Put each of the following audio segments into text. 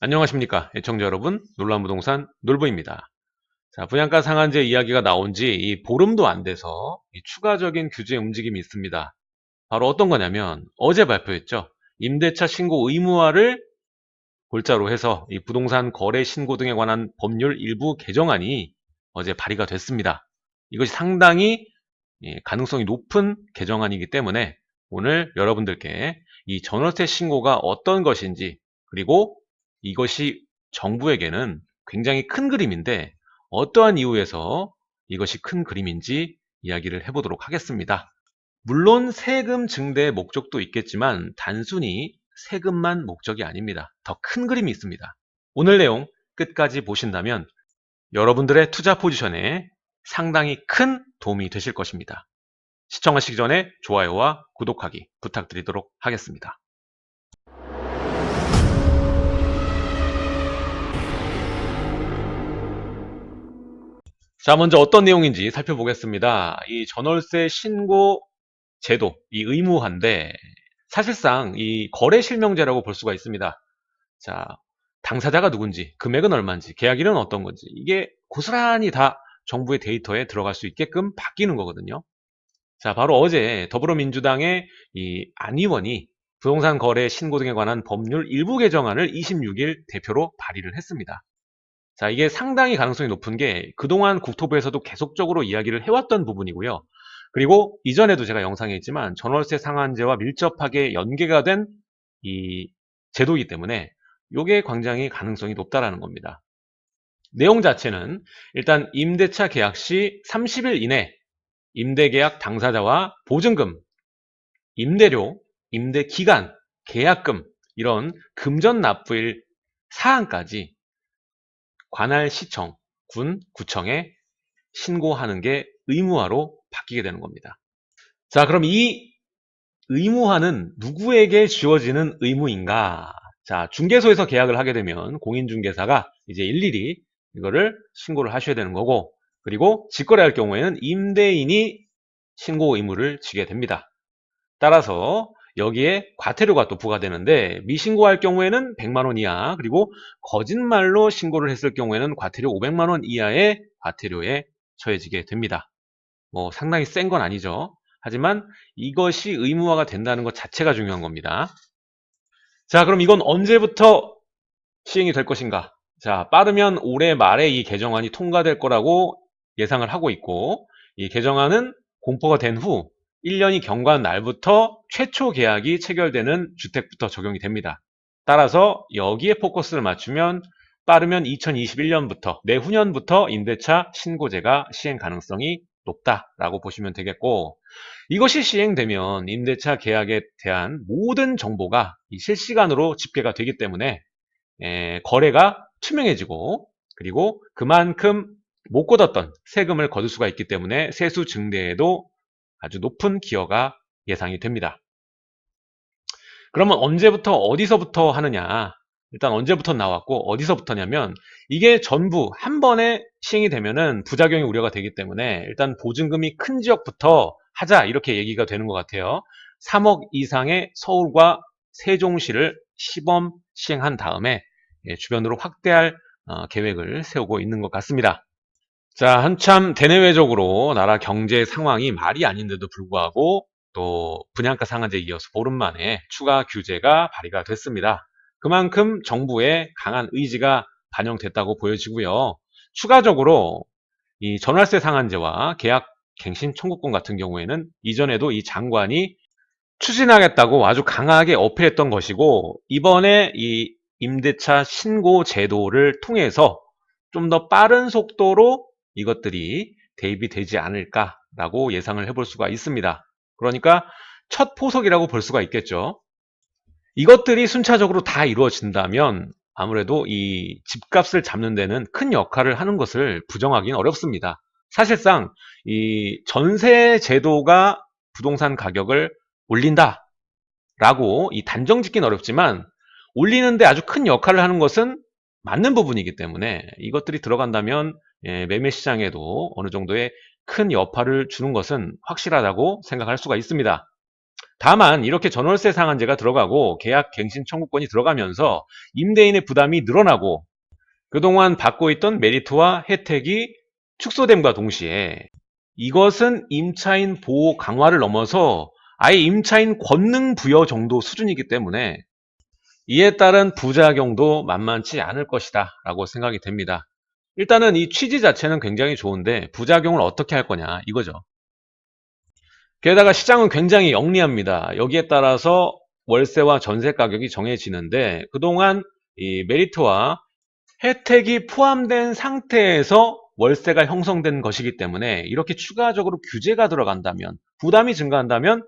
안녕하십니까 애청자 여러분. 놀란 부동산 놀부입니다. 자 분양가 상한제 이야기가 나온 지 보름도 안 돼서 추가적인 규제 움직임이 있습니다. 바로 어떤 거냐면 어제 발표했죠. 임대차 신고 의무화를 골자로 해서 이 부동산 거래 신고 등에 관한 법률 일부 개정안이 어제 발의가 됐습니다. 이것이 상당히 예, 가능성이 높은 개정안이기 때문에 오늘 여러분들께 이 전월세 신고가 어떤 것인지 그리고 이것이 정부에게는 굉장히 큰 그림인데 어떠한 이유에서 이것이 큰 그림인지 이야기를 해보도록 하겠습니다. 물론 세금 증대의 목적도 있겠지만 단순히 세금만 목적이 아닙니다. 더 큰 그림이 있습니다. 오늘 내용 끝까지 보신다면 여러분들의 투자 포지션에 상당히 큰 도움이 되실 것입니다. 시청하시기 전에 좋아요와 구독하기 부탁드리도록 하겠습니다. 자, 먼저 어떤 내용인지 살펴보겠습니다. 이 전월세 신고 제도, 이 의무화인데, 사실상 이 거래 실명제라고 볼 수가 있습니다. 자, 당사자가 누군지, 금액은 얼마인지, 계약일은 어떤 건지, 이게 고스란히 다 정부의 데이터에 들어갈 수 있게끔 바뀌는 거거든요. 자, 바로 어제 더불어민주당의 이 안 의원이 부동산 거래 신고 등에 관한 법률 일부 개정안을 26일 대표로 발의를 했습니다. 자, 이게 상당히 가능성이 높은 게 그동안 국토부에서도 계속적으로 이야기를 해왔던 부분이고요. 그리고 이전에도 제가 영상에 있지만 전월세 상한제와 밀접하게 연계가 된 이 제도이기 때문에 이게 굉장히 가능성이 높다라는 겁니다. 내용 자체는 일단 임대차 계약 시 30일 이내 임대계약 당사자와 보증금, 임대료, 임대기간, 계약금 이런 금전 납부일 사항까지 관할 시청, 군, 구청에 신고하는 게 의무화로 바뀌게 되는 겁니다. 자, 그럼 이 의무화는 누구에게 주어지는 의무인가? 자, 중개소에서 계약을 하게 되면 공인중개사가 이제 일일이 이거를 신고를 하셔야 되는 거고, 그리고 직거래할 경우에는 임대인이 신고 의무를 지게 됩니다. 따라서 여기에 과태료가 또 부과되는데 미신고할 경우에는 100만 원 이하 그리고 거짓말로 신고를 했을 경우에는 과태료 500만 원 이하의 과태료에 처해지게 됩니다. 뭐 상당히 센 건 아니죠. 하지만 이것이 의무화가 된다는 것 자체가 중요한 겁니다. 자 그럼 이건 언제부터 시행이 될 것인가? 자 빠르면 올해 말에 이 개정안이 통과될 거라고 예상을 하고 있고 이 개정안은 공포가 된 후 1년이 경과한 날부터 최초 계약이 체결되는 주택부터 적용이 됩니다. 따라서 여기에 포커스를 맞추면 빠르면 2021년부터 내후년부터 임대차 신고제가 시행 가능성이 높다라고 보시면 되겠고 이것이 시행되면 임대차 계약에 대한 모든 정보가 실시간으로 집계가 되기 때문에 에, 거래가 투명해지고 그리고 그만큼 못 걷었던 세금을 거둘 수가 있기 때문에 세수 증대에도 아주 높은 기여가 예상이 됩니다. 그러면 언제부터 어디서부터 하느냐 일단 언제부터 나왔고 어디서부터냐면 이게 전부 한 번에 시행이 되면은 부작용이 우려가 되기 때문에 일단 보증금이 큰 지역부터 하자 이렇게 얘기가 되는 것 같아요. 3억 이상의 서울과 세종시를 시범 시행한 다음에 예, 주변으로 확대할 어, 계획을 세우고 있는 것 같습니다. 자, 한참 대내외적으로 나라 경제 상황이 말이 아닌데도 불구하고 또 분양가 상한제에 이어서 보름 만에 추가 규제가 발의가 됐습니다. 그만큼 정부의 강한 의지가 반영됐다고 보여지고요. 추가적으로 이 전월세 상한제와 계약 갱신 청구권 같은 경우에는 이전에도 이 장관이 추진하겠다고 아주 강하게 어필했던 것이고 이번에 이 임대차 신고 제도를 통해서 좀 더 빠른 속도로 이것들이 대입이 되지 않을까라고 예상을 해볼 수가 있습니다. 그러니까 첫 포석이라고 볼 수가 있겠죠. 이것들이 순차적으로 다 이루어진다면 아무래도 이 집값을 잡는 데는 큰 역할을 하는 것을 부정하기는 어렵습니다. 사실상 이 전세 제도가 부동산 가격을 올린다 라고 이 단정 짓기는 어렵지만 올리는데 아주 큰 역할을 하는 것은 맞는 부분이기 때문에 이것들이 들어간다면 예, 매매 시장에도 어느 정도의 큰 여파를 주는 것은 확실하다고 생각할 수가 있습니다. 다만 이렇게 전월세 상한제가 들어가고 계약 갱신 청구권이 들어가면서 임대인의 부담이 늘어나고 그동안 받고 있던 메리트와 혜택이 축소됨과 동시에 이것은 임차인 보호 강화를 넘어서 아예 임차인 권능 부여 정도 수준이기 때문에 이에 따른 부작용도 만만치 않을 것이다 라고 생각이 됩니다. 일단은 이 취지 자체는 굉장히 좋은데 부작용을 어떻게 할 거냐 이거죠. 게다가 시장은 굉장히 영리합니다. 여기에 따라서 월세와 전세 가격이 정해지는데 그동안 이 메리트와 혜택이 포함된 상태에서 월세가 형성된 것이기 때문에 이렇게 추가적으로 규제가 들어간다면 부담이 증가한다면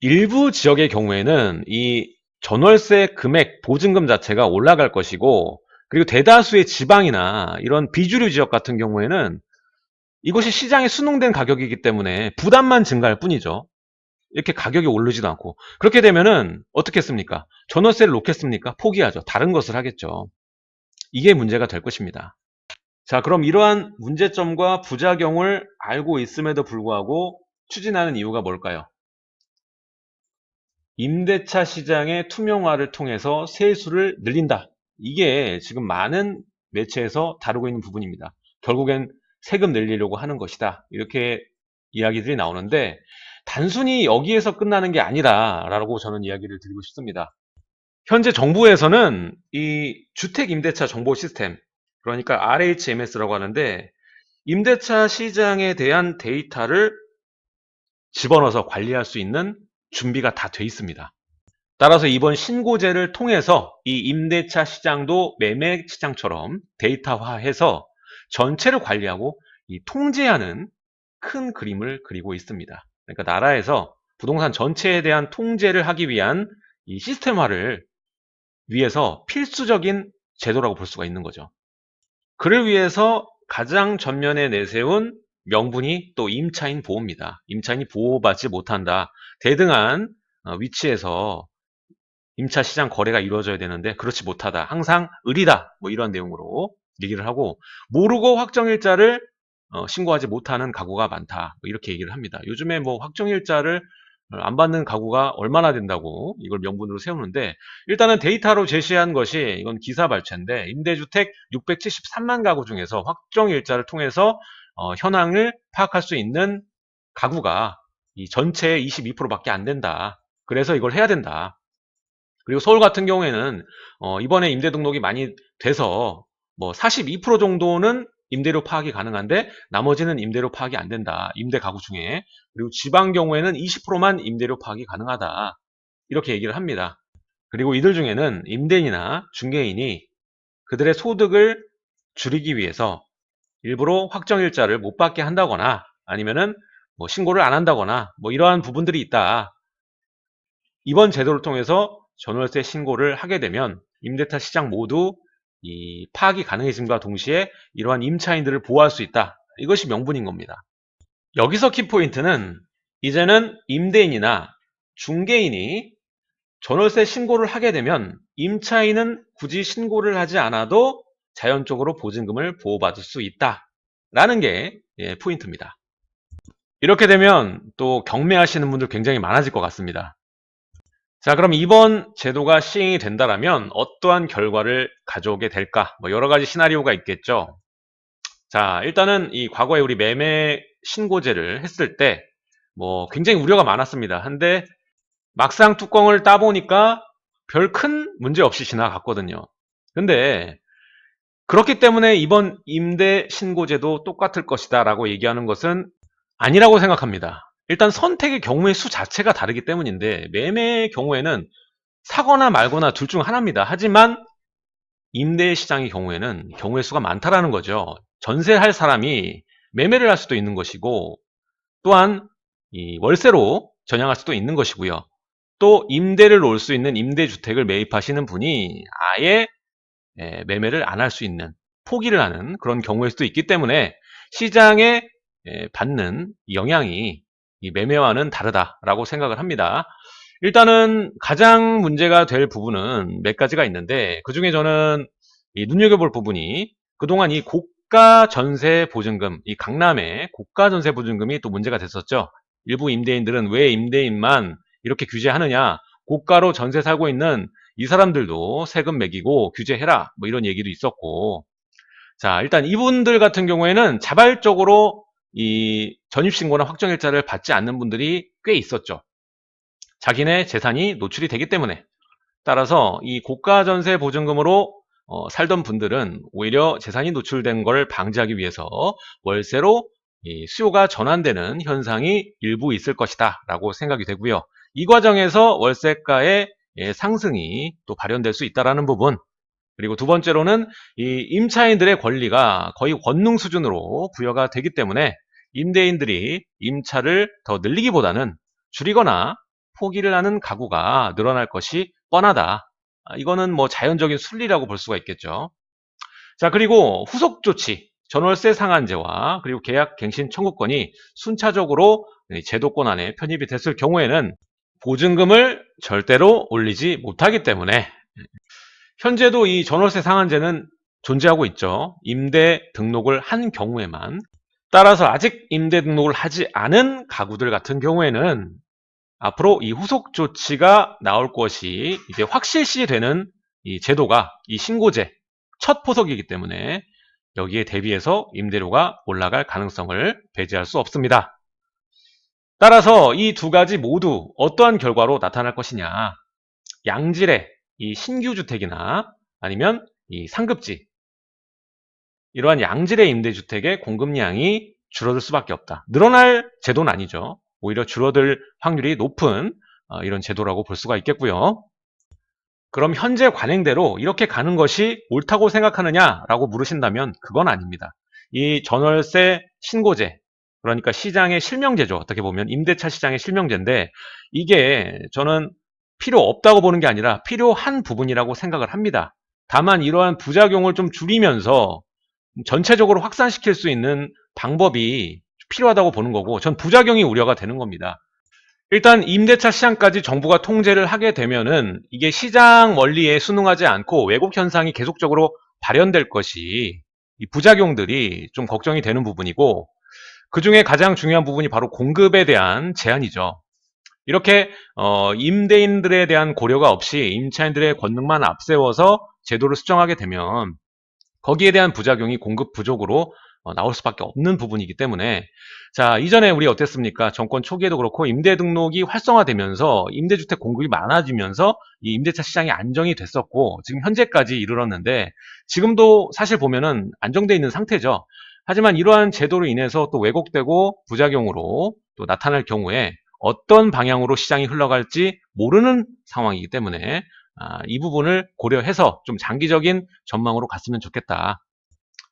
일부 지역의 경우에는 이 전월세 금액 보증금 자체가 올라갈 것이고 그리고 대다수의 지방이나 이런 비주류 지역 같은 경우에는 이것이 시장에 수능된 가격이기 때문에 부담만 증가할 뿐이죠. 이렇게 가격이 오르지도 않고 그렇게 되면은 어떻게 했습니까? 전월세를 놓겠습니까? 포기하죠. 다른 것을 하겠죠. 이게 문제가 될 것입니다. 자, 그럼 이러한 문제점과 부작용을 알고 있음에도 불구하고 추진하는 이유가 뭘까요? 임대차 시장의 투명화를 통해서 세수를 늘린다. 이게 지금 많은 매체에서 다루고 있는 부분입니다. 결국엔 세금 늘리려고 하는 것이다. 이렇게 이야기들이 나오는데 단순히 여기에서 끝나는 게 아니라라고 저는 이야기를 드리고 싶습니다. 현재 정부에서는 이 주택 임대차 정보 시스템 그러니까 RHMS라고 하는데 임대차 시장에 대한 데이터를 집어넣어서 관리할 수 있는 준비가 다 돼 있습니다. 따라서 이번 신고제를 통해서 이 임대차 시장도 매매 시장처럼 데이터화해서 전체를 관리하고 이 통제하는 큰 그림을 그리고 있습니다. 그러니까 나라에서 부동산 전체에 대한 통제를 하기 위한 이 시스템화를 위해서 필수적인 제도라고 볼 수가 있는 거죠. 그를 위해서 가장 전면에 내세운 명분이 또 임차인 보호입니다. 임차인이 보호받지 못한다. 대등한 어, 위치에서 임차 시장 거래가 이루어져야 되는데 그렇지 못하다. 항상 의리다. 뭐 이런 내용으로 얘기를 하고 모르고 확정일자를 어, 신고하지 못하는 가구가 많다. 뭐 이렇게 얘기를 합니다. 요즘에 뭐 확정일자를 안 받는 가구가 얼마나 된다고 이걸 명분으로 세우는데 일단은 데이터로 제시한 것이 이건 기사 발췌인데 임대주택 673만 가구 중에서 확정일자를 통해서 어, 현황을 파악할 수 있는 가구가 이 전체의 22%밖에 안 된다. 그래서 이걸 해야 된다. 그리고 서울 같은 경우에는 어, 이번에 임대 등록이 많이 돼서 뭐 42% 정도는 임대료 파악이 가능한데 나머지는 임대료 파악이 안 된다. 임대 가구 중에. 그리고 지방 경우에는 20%만 임대료 파악이 가능하다. 이렇게 얘기를 합니다. 그리고 이들 중에는 임대인이나 중개인이 그들의 소득을 줄이기 위해서 일부러 확정일자를 못 받게 한다거나 아니면은 뭐 신고를 안 한다거나 뭐 이러한 부분들이 있다. 이번 제도를 통해서 전월세 신고를 하게 되면 임대차 시장 모두 이 파악이 가능해짐과 동시에 이러한 임차인들을 보호할 수 있다. 이것이 명분인 겁니다. 여기서 키포인트는 이제는 임대인이나 중개인이 전월세 신고를 하게 되면 임차인은 굳이 신고를 하지 않아도 자연적으로 보증금을 보호받을 수 있다. 라는 게 예, 포인트입니다. 이렇게 되면 또 경매하시는 분들 굉장히 많아질 것 같습니다. 자, 그럼 이번 제도가 시행이 된다면 어떠한 결과를 가져오게 될까? 뭐 여러 가지 시나리오가 있겠죠. 자, 일단은 이 과거에 우리 매매 신고제를 했을 때 뭐 굉장히 우려가 많았습니다. 한데 막상 뚜껑을 따보니까 별 큰 문제 없이 지나갔거든요. 근데 그렇기 때문에 이번 임대 신고제도 똑같을 것이다 라고 얘기하는 것은 아니라고 생각합니다. 일단 선택의 경우의 수 자체가 다르기 때문인데 매매의 경우에는 사거나 말거나 둘 중 하나입니다. 하지만 임대 시장의 경우에는 경우의 수가 많다라는 거죠. 전세할 사람이 매매를 할 수도 있는 것이고 또한 이 월세로 전향할 수도 있는 것이고요. 또 임대를 놓을 수 있는 임대주택을 매입하시는 분이 아예 예, 매매를 안 할 수 있는 포기를 하는 그런 경우일 수도 있기 때문에 시장에 예, 받는 영향이 이 매매와는 다르다라고 생각을 합니다. 일단은 가장 문제가 될 부분은 몇 가지가 있는데 그 중에 저는 눈여겨볼 부분이 그동안 이 고가 전세 보증금, 이 강남의 고가 전세 보증금이 또 문제가 됐었죠. 일부 임대인들은 왜 임대인만 이렇게 규제하느냐? 고가로 전세 살고 있는 이 사람들도 세금 매기고 규제해라. 뭐 이런 얘기도 있었고. 자, 일단 이분들 같은 경우에는 자발적으로 이 전입신고나 확정일자를 받지 않는 분들이 꽤 있었죠. 자기네 재산이 노출이 되기 때문에. 따라서 이 고가 전세 보증금으로 어, 살던 분들은 오히려 재산이 노출된 걸 방지하기 위해서 월세로 이 수요가 전환되는 현상이 일부 있을 것이다 라고 생각이 되고요. 이 과정에서 월세가의 예, 상승이 또 발현될 수 있다는 부분 그리고 두 번째로는 이 임차인들의 권리가 거의 권능 수준으로 부여가 되기 때문에 임대인들이 임차를 더 늘리기보다는 줄이거나 포기를 하는 가구가 늘어날 것이 뻔하다. 아, 이거는 뭐 자연적인 순리라고 볼 수가 있겠죠. 자, 그리고 후속 조치, 전월세 상한제와 그리고 계약 갱신 청구권이 순차적으로 제도권 안에 편입이 됐을 경우에는 보증금을 절대로 올리지 못하기 때문에 현재도 이 전월세 상한제는 존재하고 있죠. 임대 등록을 한 경우에만 따라서 아직 임대 등록을 하지 않은 가구들 같은 경우에는 앞으로 이 후속 조치가 나올 것이 이제 확실시 되는 이 제도가 이 신고제 첫 포석이기 때문에 여기에 대비해서 임대료가 올라갈 가능성을 배제할 수 없습니다. 따라서 이 두 가지 모두 어떠한 결과로 나타날 것이냐. 양질의 이 신규 주택이나 아니면 이 상급지 이러한 양질의 임대주택의 공급량이 줄어들 수밖에 없다. 늘어날 제도는 아니죠. 오히려 줄어들 확률이 높은 어, 이런 제도라고 볼 수가 있겠고요. 그럼 현재 관행대로 이렇게 가는 것이 옳다고 생각하느냐라고 물으신다면 그건 아닙니다. 이 전월세 신고제 그러니까 시장의 실명제죠. 어떻게 보면 임대차 시장의 실명제인데 이게 저는 필요 없다고 보는 게 아니라 필요한 부분이라고 생각을 합니다. 다만 이러한 부작용을 좀 줄이면서 전체적으로 확산시킬 수 있는 방법이 필요하다고 보는 거고 전 부작용이 우려가 되는 겁니다. 일단 임대차 시장까지 정부가 통제를 하게 되면은 이게 시장 원리에 순응하지 않고 왜곡 현상이 계속적으로 발현될 것이 이 부작용들이 좀 걱정이 되는 부분이고 그 중에 가장 중요한 부분이 바로 공급에 대한 제한이죠. 이렇게 어, 임대인들에 대한 고려가 없이 임차인들의 권능만 앞세워서 제도를 수정하게 되면 거기에 대한 부작용이 공급 부족으로 어, 나올 수밖에 없는 부분이기 때문에. 자 이전에 우리 어땠습니까? 정권 초기에도 그렇고 임대 등록이 활성화되면서 임대주택 공급이 많아지면서 이 임대차 시장이 안정이 됐었고 지금 현재까지 이르렀는데 지금도 사실 보면은 안정돼 있는 상태죠. 하지만 이러한 제도로 인해서 또 왜곡되고 부작용으로 또 나타날 경우에 어떤 방향으로 시장이 흘러갈지 모르는 상황이기 때문에 아, 이 부분을 고려해서 좀 장기적인 전망으로 갔으면 좋겠다.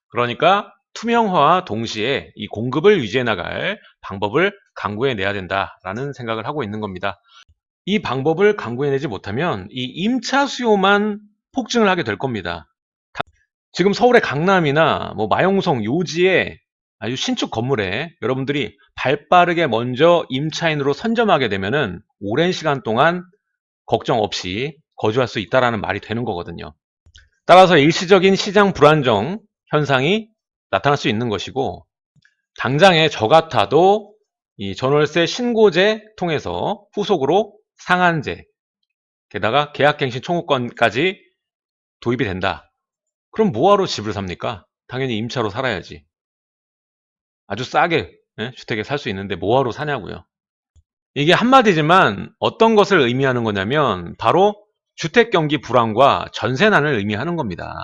그러니까 투명화와 동시에 이 공급을 유지해 나갈 방법을 강구해 내야 된다라는 생각을 하고 있는 겁니다. 이 방법을 강구해 내지 못하면 이 임차 수요만 폭증을 하게 될 겁니다. 지금 서울의 강남이나 뭐 마용성 요지에 아주 신축 건물에 여러분들이 발 빠르게 먼저 임차인으로 선점하게 되면은 오랜 시간 동안 걱정 없이 거주할 수 있다라는 말이 되는 거거든요. 따라서 일시적인 시장 불안정 현상이 나타날 수 있는 것이고 당장에 저 같아도 이 전월세 신고제 통해서 후속으로 상한제 게다가 계약갱신 청구권까지 도입이 된다. 그럼 뭐하러 집을 삽니까? 당연히 임차로 살아야지. 아주 싸게 예? 주택에 살 수 있는데 뭐하러 사냐고요. 이게 한마디지만 어떤 것을 의미하는 거냐면 바로 주택 경기 불안과 전세난을 의미하는 겁니다.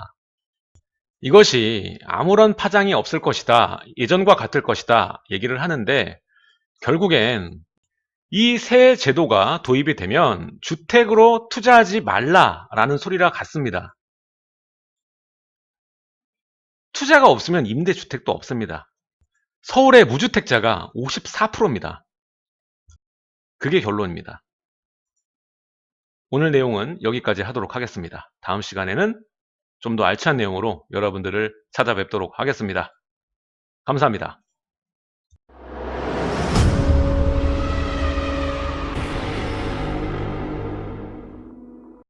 이것이 아무런 파장이 없을 것이다. 예전과 같을 것이다. 얘기를 하는데 결국엔 이 새 제도가 도입이 되면 주택으로 투자하지 말라라는 소리라 같습니다. 투자가 없으면 임대주택도 없습니다. 서울의 무주택자가 54%입니다. 그게 결론입니다. 오늘 내용은 여기까지 하도록 하겠습니다. 다음 시간에는 좀 더 알찬 내용으로 여러분들을 찾아뵙도록 하겠습니다. 감사합니다.